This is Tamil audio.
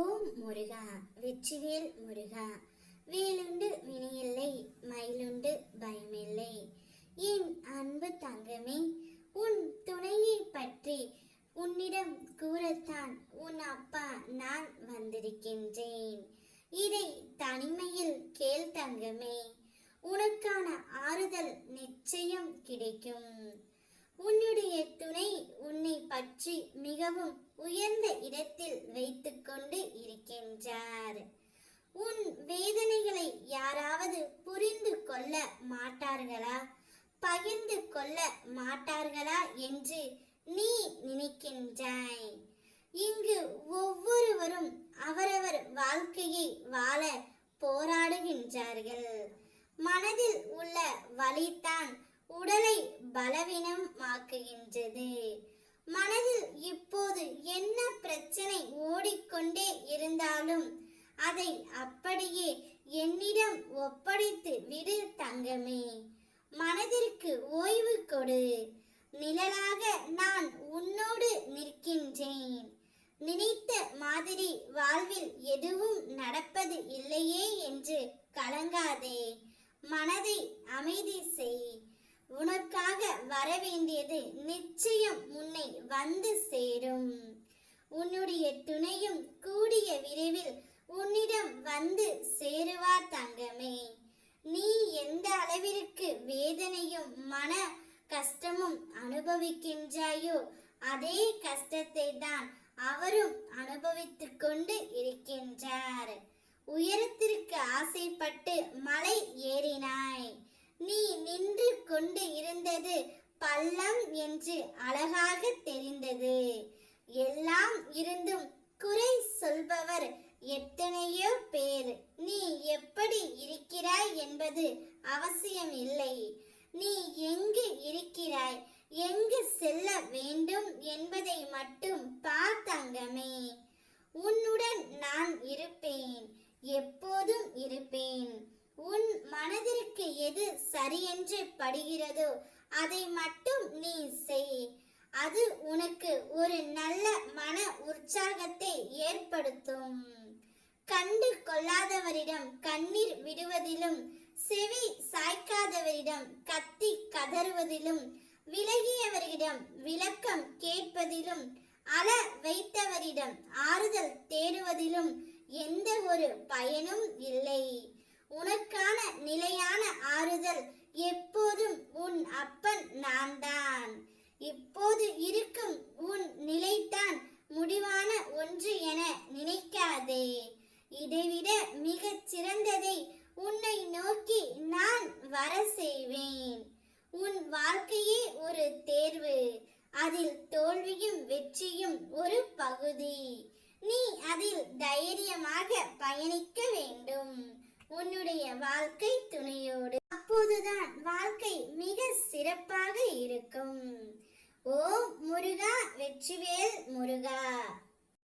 ஓம் முருகா வெற்றிவேல் முருகா. வேலுண்டு வினையில்லை மயிலுண்டு பயமில்லை. என் அன்பு தங்கமே உன் துணையை பற்றி உன்னிடம் கூறத்தான் உன் அப்பா நான் வந்திருக்கின்றேன். இதை தனிமையில் கேள் தங்கமே உனக்கான ஆறுதல் நிச்சயம் கிடைக்கும். உன்னுடைய துணை உன்னை பற்றி மிகவும் உயர்ந்த இடத்தில் வைத்துக்கொண்டு இருக்கின்றார். உன் வேதனைகளை யாராவது புரிந்து கொள்ள மாட்டார்களா? பகிர்ந்து கொள்ள மாட்டார்களா என்று நீ நினைக்கின்றாய். இங்கு ஒவ்வொருவரும் அவரவர் வாழ்க்கையை வாழ போராடுகின்றார்கள். மனதில் உள்ள வலிதான் உடலை பலவீனமாக்குகின்றது. மனதில் இப்போது என்ன பிரச்சனை ஓடிக்கொண்டே இருந்தாலும் அதை அப்படியே என்னிடம் ஒப்படைத்து விடு தங்கமே. மனதிற்கு ஓய்வு கொடு. நிழலாக நான் உன்னோடு நிற்கின்றேன். நினைத்த மாதிரி வாழ்வில் எதுவும் நடப்பது இல்லையே என்று கலங்காதே. மனதை அமைதி செய். உனக்காக வரவேண்டியது நிச்சயம் வந்து சேரும். உன்னுடைய துணையும் கூடிய விரைவில் உன்னிடம் வந்து சேருவார் தங்கமே. நீ எந்த அளவிற்கு வேதனையும் மன கஷ்டமும் அனுபவிக்கின்றாயோ அதே கஷ்டத்தை தான் அவரும் அனுபவித்துக் கொண்டு இருக்கின்றார். உயரத்திற்கு ஆசைப்பட்டு மலை ஏறினாய். நீ நின்று கொண்டு இருந்தது பள்ளம் என்று அழகாக தெரிந்தது. எல்லாம் இருந்தும் குறை சொல்பவர் எத்தனையோ பேர். நீ எப்படி இருக்கிறாய் என்பது அவசியம் இல்லை நீ எங்கு இருக்கிறாய்? எங்கு செல்ல வேண்டும் என்பதை மட்டும் பார்த்தங்கமே உன்னுடன் நான் இருப்பேன் எப்போதும் இருப்பேன். உன் மனதிற்கு எது சரியென்று படுகிறதோ அதை மட்டும் நீ செய். அது உனக்கு ஒரு நல்ல மன உற்சாகத்தை ஏற்படுத்தும். கண்டு கொள்ளாதவரிடம் கண்ணீர் விடுவதிலும் செவி சாய்க்காதவரிடம் கத்தி கதறுவதிலும் விலகியவரிடம் விளக்கம் கேட்பதிலும் அள வைத்தவரிடம் ஆறுதல் தேடுவதிலும் எந்த ஒரு பயனும் இல்லை. உனக்கான நிலையான ஆறுதல் எப்போதும் உன் அப்பன் நான் தான் இப்போது இருக்கும் உன் நிலைதான் முடிவான ஒன்று என நினைக்காதே இதைவிட மிகச் சிறந்ததை உன்னை நோக்கி நான் வர செய்வேன். உன் வாழ்க்கையே ஒரு தேர்வு. அதில் தோல்வியும் வெற்றியும் ஒரு பகுதி. நீ அதில் தைரியமாக பயணிக்க வேண்டும். உன்னுடைய வாழ்க்கை துணையோடு. அப்போதுதான் வாழ்க்கை மிக சிறப்பாக இருக்கும். ஓ முருகா வெற்றிவேல் முருகா.